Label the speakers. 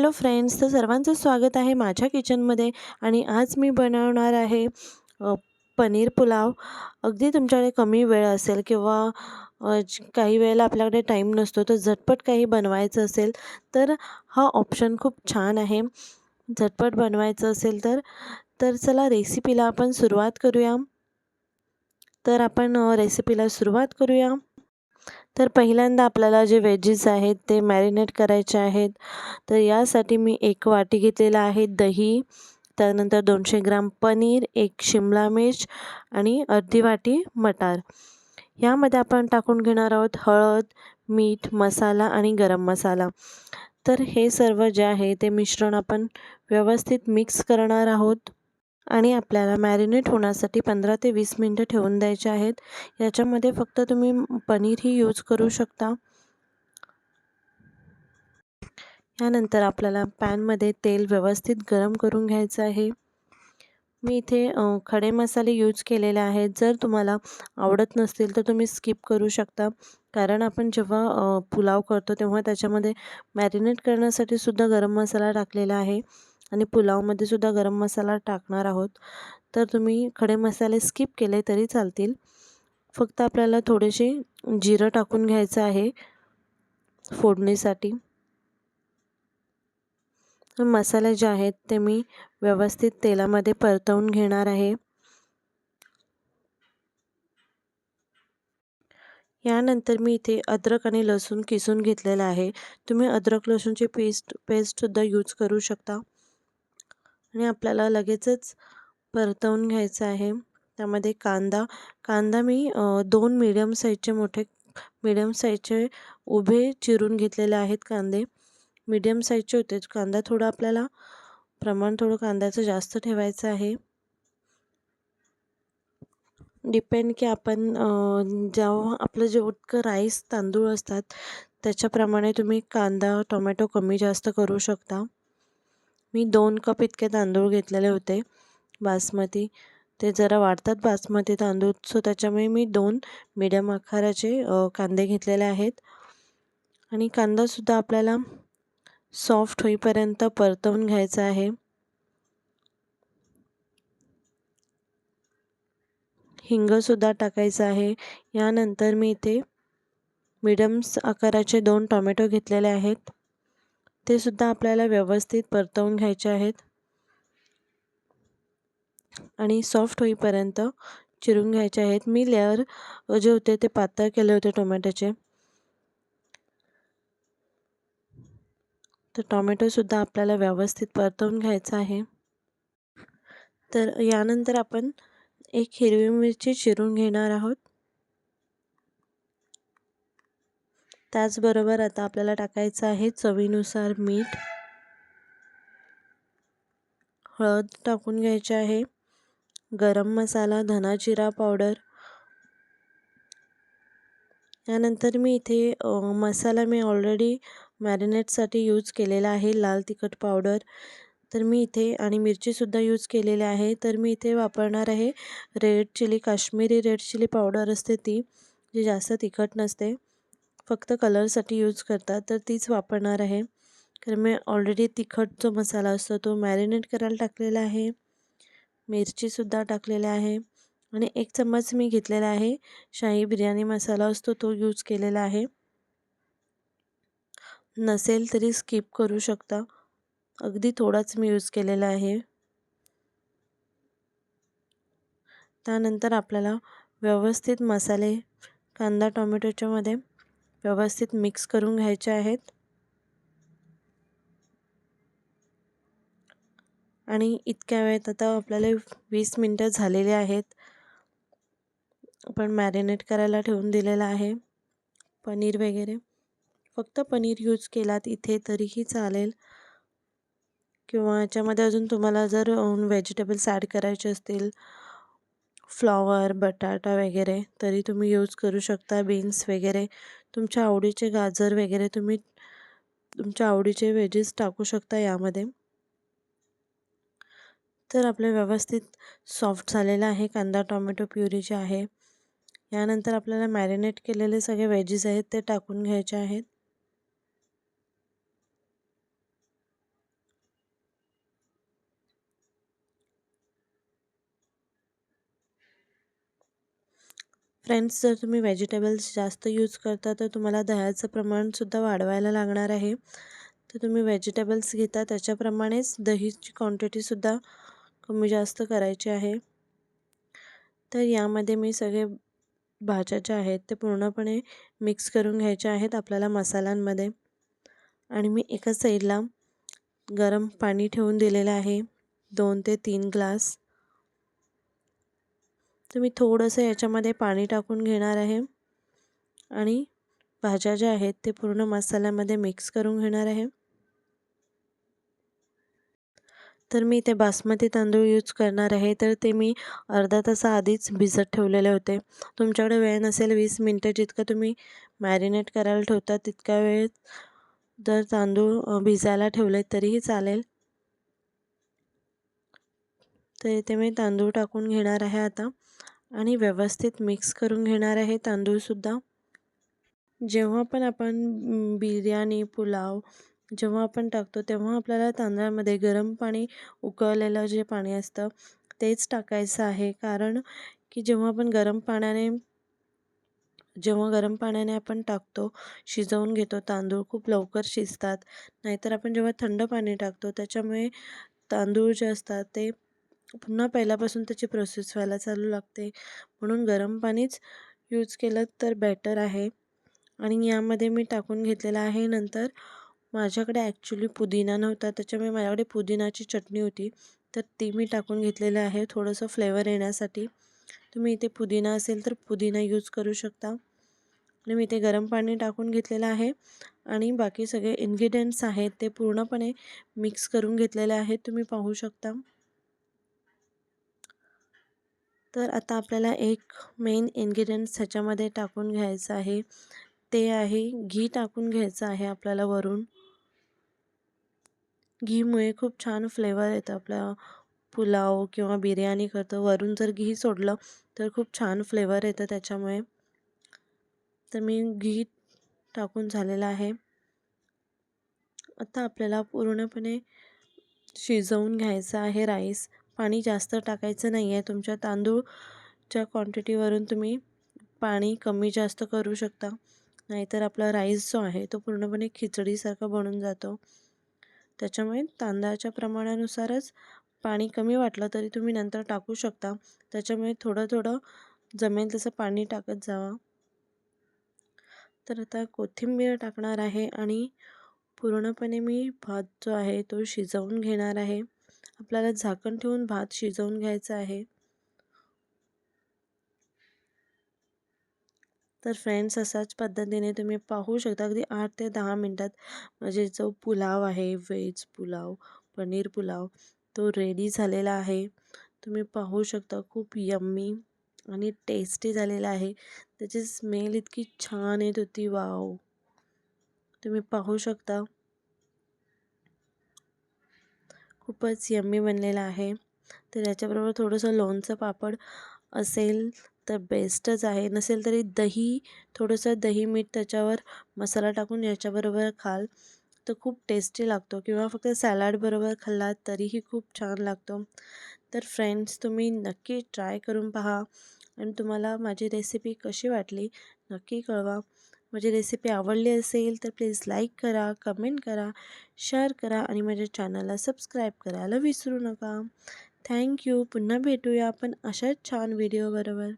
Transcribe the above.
Speaker 1: Hello friends तर सर्वांचं स्वागत आहे माझ्या किचनमध्ये आणि आज मी बनवणार आहे पनीर पुलाव. अगदी तुमच्याकडे कमी वेळ असेल किंवा काही वेळेला आपल्याकडे टाईम नसतो तर झटपट काही बनवायचं असेल तर हा ऑप्शन खूप छान आहे. झटपट बनवायचं असेल तर तर चला रेसिपीला आपण सुरुवात करूया. तर आपण रेसिपीला सुरुवात करूया. तर पहिल्यांदा आपल्याला जे वेजेस आहेत ते मॅरिनेट करायचे आहेत. तर यासाठी मी एक वाटी घेतलेला आहे दही त्यानंतर दोनशे ग्राम पनीर एक शिमला मिर्च आणि अर्धी वाटी मटार. यामध्ये आपण टाकून घेणार आहोत हळद मीठ मसाला आणि गरम मसाला. तर हे सर्व जे आहे ते मिश्रण आपण व्यवस्थित मिक्स करणार आहोत. आणि आपल्याला मॅरिनेट होण्यासाठी पंधरा ते वीस मिनटं ठेवून द्यायचे आहेत. याच्यामध्ये फक्त तुम्ही पनीरही यूज करू शकता. यानंतर आपल्याला पॅनमध्ये तेल व्यवस्थित गरम करून घ्यायचं आहे. मी इथे खडे मसाले यूज केलेले आहेत. जर तुम्हाला आवडत नसतील तर तुम्ही स्किप करू शकता. कारण आपण जेव्हा पुलाव करतो तेव्हा त्याच्यामध्ये मॅरिनेट करण्यासाठी सुद्धा गरम मसाला टाकलेला आहे. आणि पुलावमध्ये सुद्धा गरम मसाला टाकणार आहोत. तर तुम्ही खडे मसाले स्किप केले तरी चालतील. फक्त आपल्याला थोडेसे जिरं टाकून घ्यायचं आहे. फोडणीसाठी. मसाले जे आहेत ते मी व्यवस्थित तेलामध्ये परतवून घेणार आहे. यानंतर मी इथे अद्रक आणि लसूण किसून घेतलेलं आहे. तुम्ही अद्रक लसूणची पेस्ट पेस्टसुद्धा यूज करू शकता. आणि आपल्याला लगेचच परतवून घ्यायचं आहे. त्यामध्ये कांदा कांदा मी दोन मीडियम साईजचे मोठे मीडियम साईजचे उभे चिरून घेतलेले आहेत कांदे. मीडियम साईजचे होते. कांदा थोडा आपल्याला प्रमाण थोडं कांद्याचं जास्त ठेवायचं आहे. डिपेंड की आपण जेव्हा आपलं जेवढं राईस तांदूळ असतात त्याच्याप्रमाणे तुम्ही कांदा टोमॅटो कमी जास्त करू शकता. मी दोन कप इतके तांदूळ घेतलेले होते बासमती. ते जरा वाढतात बासमती तांदूळ सो त्याच्यामुळे मी दोन मिडियम आकाराचे कांदे घेतलेले आहेत. आणि कांदासुद्धा आपल्याला सॉफ्ट होईपर्यंत परतवून घ्यायचा आहे. हिंगसुद्धा टाकायचं आहे. यानंतर मी इथे मिडियम्स आकाराचे दोन टोमॅटो घेतलेले आहेत. ते सुद्धा आपल्याला व्यवस्थित परतवून घ्यायचे आहेत. आणि सॉफ्ट होईपर्यंत चिरून घ्यायचे आहेत. मी लेअर जे होते ते पातळ केले होते टोमॅटोचे. तर टोमॅटोसुद्धा आपल्याला व्यवस्थित परतवून घ्यायचं आहे. तर यानंतर आपण एक हिरवी मिरची चिरून घेणार आहोत. त्याचबरोबर आता आपल्याला टाकायचं आहे चवीनुसार मीठ. हळद टाकून घ्यायचे आहे. गरम मसाला धना जिरा पावडर. यानंतर मी इथे मसाला मी ऑलरेडी मॅरिनेटसाठी यूज केलेला आहे लाल तिखट पावडर. तर मी इथे आणि मिरचीसुद्धा यूज केलेली आहे. तर मी इथे वापरणार आहे red chilli Kashmiri red chilli powder असते ती जी जास्त तिखट नसते. फक्त कलरसाठी यूज करतात तर तीच वापरणार आहे. कारण मी ऑलरेडी तिखट जो मसाला असतो तो मॅरिनेट करायला टाकलेला आहे. मिरचीसुद्धा टाकलेला आहे. आणि एक चम्मच मी घेतलेला आहे. शाही बिर्याणी मसाला असतो तो यूज केलेला आहे. नसेल तरी स्किप करू शकता. अगदी थोडाच मी यूज केलेला आहे. त्यानंतर आपल्याला व्यवस्थित मसाले कांदा टोमॅटोच्यामध्ये व्यवस्थित मिक्स करून घ्यायचे आहेत. आणि इतक्या वेळेत आता आपल्याला वीस मिनटं झालेले आहेत. आपण मॅरिनेट करायला ठेवून दिलेलं आहे. पनीर वगैरे. फक्त पनीर यूज केलात इथे तरीही चालेल. किंवा याच्यामध्ये अजून तुम्हाला जर व्हेजिटेबल्स ॲड करायचे असतील फ्लॉवर बटाटा वगैरे तरी तुम्ही यूज करू शकता बीन्स वगैरे. तुमच्या आवडीचे गाजर वगैरे तुम्ही तुमच्या आवडीचे वेजेस टाकू शकता यामध्ये. तर आपलं व्यवस्थित सॉफ्ट झालेलं आहे. कांदा टोमॅटो प्युरी जे आहे. यानंतर आपल्याला मॅरिनेट केलेले सगळे वेजेस आहेत ते टाकून घ्यायचे आहेत. फ्रेंड्स जर तुम्ही व्हेजिटेबल्स जास्त यूज करता तर तुम्हाला दह्याचं प्रमाणसुद्धा वाढवायला लागणार आहे. तर तुम्ही व्हेजिटेबल्स घेता त्याच्याप्रमाणेच दहीची क्वांटिटीसुद्धा कमी जास्त करायची आहे. तर यामध्ये मी सगळे भाज्या ज्या आहेत ते पूर्णपणे मिक्स करून घ्यायच्या आहेत आपल्याला मसाल्यांमध्ये. आणि मी एका साईडला गरम पाणी ठेवून दिलेलं आहे दोन ते तीन ग्लास. तर मी थोडंसं याच्यामध्ये पाणी टाकून घेणार आहे. आणि भाज्या ज्या आहेत ते पूर्ण मसाल्यामध्ये मिक्स करून घेणार आहे. तर मी इथे बासमती तांदूळ यूज करणार आहे. तर ते मी अर्धा तासा आधीच भिजत ठेवलेले होते. तुमच्याकडे वेळ नसेल वीस मिनटं जितकं तुम्ही मॅरिनेट करायला ठेवता तितका वेळ जर तांदूळ भिजायला ठेवले तरीही चालेल. तर इथे मी तांदूळ टाकून घेणार आहे आता. आणि व्यवस्थित मिक्स करून घेणार आहे तांदूळसुद्धा जेव्हा पण आपण बिर्याणी पुलाव जेव्हा आपण टाकतो तेव्हा आपल्याला तांदळामध्ये गरम पाणी उकळलेलं जे पाणी असतं तेच टाकायचं आहे. कारण की जेव्हा आपण गरम पाण्याने जेव्हा गरम पाण्याने आपण टाकतो शिजवून घेतो तांदूळ खूप लवकर शिजतात. नाहीतर आपण जेव्हा थंड पाणी टाकतो त्याच्यामुळे तांदूळ जे असतात ते पुन्हा पहिल्यापासून त्याची प्रोसेस व्हायला चालू लागते. म्हणून गरम पाणीच यूज केलं तर बेटर आहे. आणि यामध्ये मी टाकून घेतलेलं आहे नंतर माझ्याकडे ॲक्च्युली पुदिना नव्हता. त्याच्यामुळे माझ्याकडे पुदिनाची चटणी होती. तर ती मी टाकून घेतलेलं आहे थोडंसं फ्लेवर येण्यासाठी. तुम्ही इथे पुदिना असेल तर पुदिना यूज करू शकता. आणि मी इथे गरम पाणी टाकून घेतलेलं आहे. आणि बाकी सगळे इन्ग्रेडियंट्स आहेत ते पूर्णपणे मिक्स करून घेतलेले आहेत. तुम्ही पाहू शकता. तर आता आपल्याला एक मेन इन्ग्रेडियंट्स ह्याच्यामध्ये टाकून घ्यायचं आहे. ते आहे घी टाकून घ्यायचं आहे आपल्याला वरून. घीमुळे खूप छान फ्लेवर येतं आपल्या पुलाव किंवा बिर्याणी करतो. वरून जर घी सोडलं तर खूप छान फ्लेवर येतं त्याच्यामुळे. तर मी घी टाकून झालेलं आहे. आता आपल्याला पूर्णपणे शिजवून घ्यायचं आहे राईस पाणी जास्त टाकायचं नाही आहे तुमच्या तांदूळच्या क्वांटिटीवरून तुम्ही पाणी कमी जास्त करू शकता. नाहीतर आपला राईस जो आहे तो पूर्णपणे खिचडीसारखा बनून जातो. त्याच्यामुळे तांदळाच्या प्रमाणानुसारच पाणी कमी वाटलं तरी तुम्ही नंतर टाकू शकता. त्याच्यामुळे थोडं थोडं जमेल तसं पाणी टाकत जावा. तर आता कोथिंबीर टाकणार आहे आणि पूर्णपणे मी भात जो आहे तो शिजवून घेणार आहे. आपल्याला झाकण ठेवून भात शिजवून घ्यायचा आहे. तर फ्रेंड्स असाच पद्धतीने तुम्ही पाहू शकता अगदी आठ ते दहा मिनटात म्हणजे जो पुलाव आहे व्हेज पुलाव पनीर पुलाव तो रेडी झालेला आहे. तुम्ही पाहू शकता खूप यम्मी आणि टेस्टी झालेला आहे. त्याची स्मेल इतकी छान येत होती वाव तुम्ही पाहू शकता. खूपच यम्मी बनलेला आहे. तर याच्याबरोबर थोडंसं लोणचं पापड असेल तर बेस्टच आहे. नसेल तरी दही थोडंसं दही मीठ त्याच्यावर मसाला टाकून याच्याबरोबर खाल. तर खूप टेस्टी लागतो. किंवा फक्त सॅलाडबरोबर खाल्ला तरीही खूप छान लागतो. तर फ्रेंड्स तुम्ही नक्की ट्राय करून पहा. आणि तुम्हाला माझी रेसिपी कशी वाटली नक्की कळवा. माझी रेसिपी आवडली असेल तर प्लीज लाईक करा कमेंट करा शेअर करा आणि माझ्या चॅनलला सबस्क्राईब करायला विसरू नका. थँक्यू पुन्हा भेटूया आपण अशाच छान व्हिडिओबरोबर